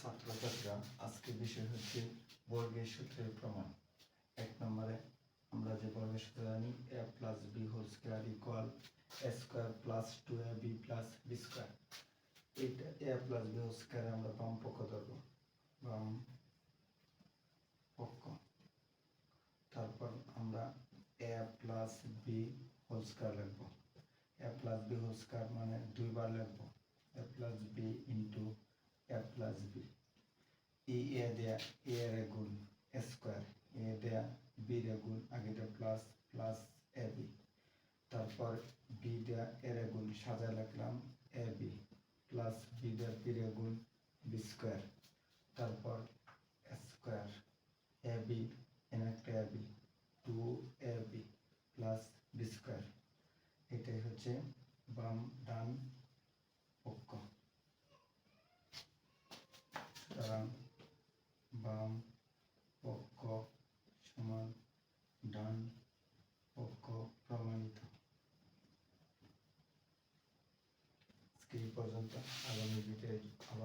ছাত্রছাত্রীরা আজকে বিষয় হচ্ছে বর্গের সূত্রের প্রমাণ। এক নম্বরে আমরা যে বর্গের সূত্র জানি a plus b whole square equal a square plus two a b plus b square এইটা এ প্লাস বি হোল স্কোয়ারে আমরা বাম পক্ষ ধরবো। বাম পক্ষ। তারপর আমরা a plus b whole square লিখব। A plus b whole square মানে দুইবার লিখব। A plus b into a plus b. E a দেয়া, এ এর গুণ স্কোয়ার, এ দেয়া, বি এর গুণ আগেটা প্লাস প্লাস এ তারপর বি দেয়া এর গুণ সাজা লিখলাম এ বি, প্লাস বি দেয়া, বি গুণ বি স্কোয়ার। তারপর স্কোয়ার, এ বি এন একটা a b, two a b, plus b square. এটাই হচ্ছে বাম ডান পক্ষ সুতরাং বাম পক্ষ সমান ডান পক্ষ প্রমাণিত। আজকে পর্যন্ত। আগামী ভিডিও আবার